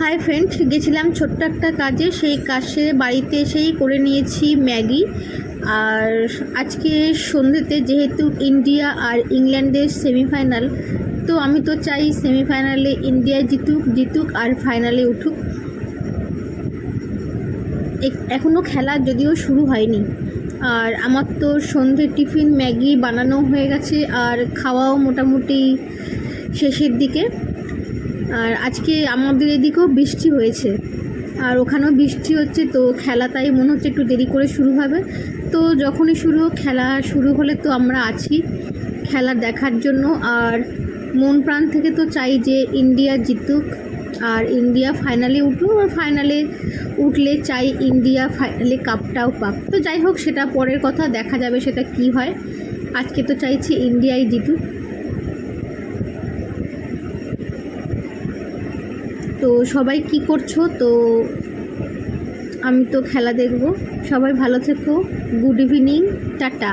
Hi friend গেছিলাম ছোট্ট একটা কাজে। সেই কাজ সেরে বাড়িতে এসেই করে নিয়েছি ম্যাগি। আর আজকে সন্ধ্যেতে যেহেতু ইন্ডিয়া আর ইংল্যান্ডের সেমিফাইনাল তো আমি তো চাই সেমিফাইনালে ইন্ডিয়া জিতুক জিতুক আর ফাইনালে উঠুক। এখনও খেলা যদিও শুরু হয়নি। আর আমার তো সন্ধ্যে টিফিন ম্যাগি বানানো হয়ে গেছে, আর খাওয়াও মোটামুটি শেষের দিকে। আর আজকে আমাদের এদিকেও বৃষ্টি হয়েছে। আর ওখানেও বৃষ্টি হচ্ছে তো খেলা তাই মনে হচ্ছে একটু দেরি করে শুরু হবে। তো যখনই শুরু হোক, খেলা শুরু হলে তো আমরা আছি খেলা দেখার জন্য। আর মন প্রাণ থেকে তো চাই যে ইন্ডিয়া জিতুক। আর ইন্ডিয়া ফাইনালে উঠুক আর ফাইনালে উঠলে চাই ইন্ডিয়া ফাইনালে কাপটাও পাক। তো যাই হোক সেটা পরের কথা দেখা যাবে সেটা কি হয়। আজকে তো চাইছি ইন্ডিয়াই জিতুক। তো সবাই কি করছ? তো আমি তো খেলা দেখব। সবাই ভালো থেকো। Good evening. টাটা।